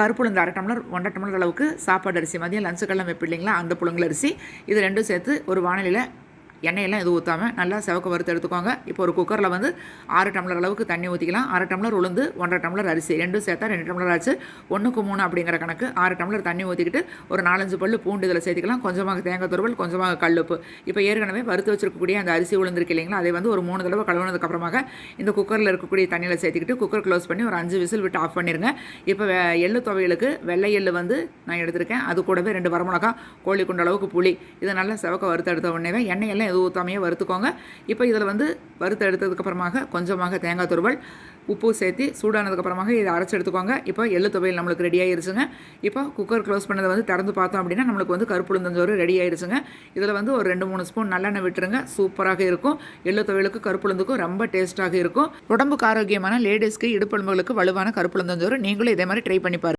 கருப்புளுந்து அரை டம்ளர் ஒன்றரை டம்ளர் அளவுக்கு சாப்பாடு அரிசி மதியம் லஞ்சுக்கெல்லாம் வைப்பு இல்லைங்களா? அந்த புழுங்கல் அரிசி. இது ரெண்டும் சேர்த்து ஒரு வானிலையில் எண்ணெயெல்லாம் எதுவும் ஊற்றாமல் நல்லா செவக்க வறுத்து எடுத்துக்கோங்க. இப்போ ஒரு குக்கரில் வந்து ஆறு டம்ளர் அளவுக்கு தண்ணி ஊற்றிக்கலாம் அரை டம்ளர் உளுந்து ஒன்றரை டம்ளர் அரிசி. ரெண்டும் சேர்த்தா ரெண்டு டம்ளர் ஆச்சு. ஒன்றுக்கு மூணு அப்படிங்கிற கணக்கு. ஆறு டம்ளர் தண்ணி ஊற்றிக்கிட்டு ஒரு நாலஞ்சு பல்லு பூண்டு இதில் சேர்த்துக்கலாம். கொஞ்சமாக தேங்காய் துருவல் கொஞ்சமாக கல்லுப்பு. இப்போ ஏற்கனவே வறுத்து வச்சிருக்கக்கூடிய அந்த அரிசி உளுந்திருக்கு இல்லைங்களா அதை வந்து ஒரு மூணு தடவை கழுவுனதுக்கப்புறமாக இந்த குக்கரில் இருக்கக்கூடிய தண்ணியில் சேர்த்துக்கிட்டு குக்கர் க்ளோஸ் பண்ணி ஒரு அஞ்சு விசில் விட்டு ஆஃப் பண்ணிடுங்க இப்போ வே- எள்ளு துவையலுக்கு வெள்ளை எள்ளு வந்து நான் எடுத்திருக்கேன். அது கூடவே ரெண்டு வரமிளகா கோழி குண்ட அளவுக்கு புளி. இதை நல்லா செவக்க வறுத்து எடுத்த உடனே எண்ணெய் எல்லாம் ஊற்றாமையே வறுத்துக்கோங்க. இப்போ இதில் வந்து வறுத்து எடுத்ததுக்கப்புறமாக கொஞ்சமாக தேங்காய் துருவல் உப்பு சேர்த்து சூடானதுக்கப்புறமாக இதை அரைச்சி எடுத்துக்கோங்க. இப்போ எள்ளு துவையல் நம்மளுக்கு ரெடி ஆயிருச்சுங்க. இப்போ குக்கர் க்ளோஸ் பண்ணதை வந்து திறந்து பார்த்தோம் அப்படின்னா நம்மளுக்கு வந்து கருப்புளுந்தஞ்சோறு ரெடி ஆயிருச்சுங்க. இதில் வந்து ஒரு ரெண்டு மூணு ஸ்பூன் நல்லெண்ணெய் விட்டுருங்க. சூப்பராக இருக்கும். எள்ளு துவையலுக்கு கருப்புளுந்துக்கும் ரொம்ப டேஸ்ட்டாக இருக்கும். உடம்புக்கு ஆரோக்கியமான லேடிஸ்க்கு இடுப்பெலும்புகளுக்கு வலுவான கருப்புளுந்தஞ்சோறு நீங்களும் இதே மாதிரி ட்ரை பண்ணி பாருங்க.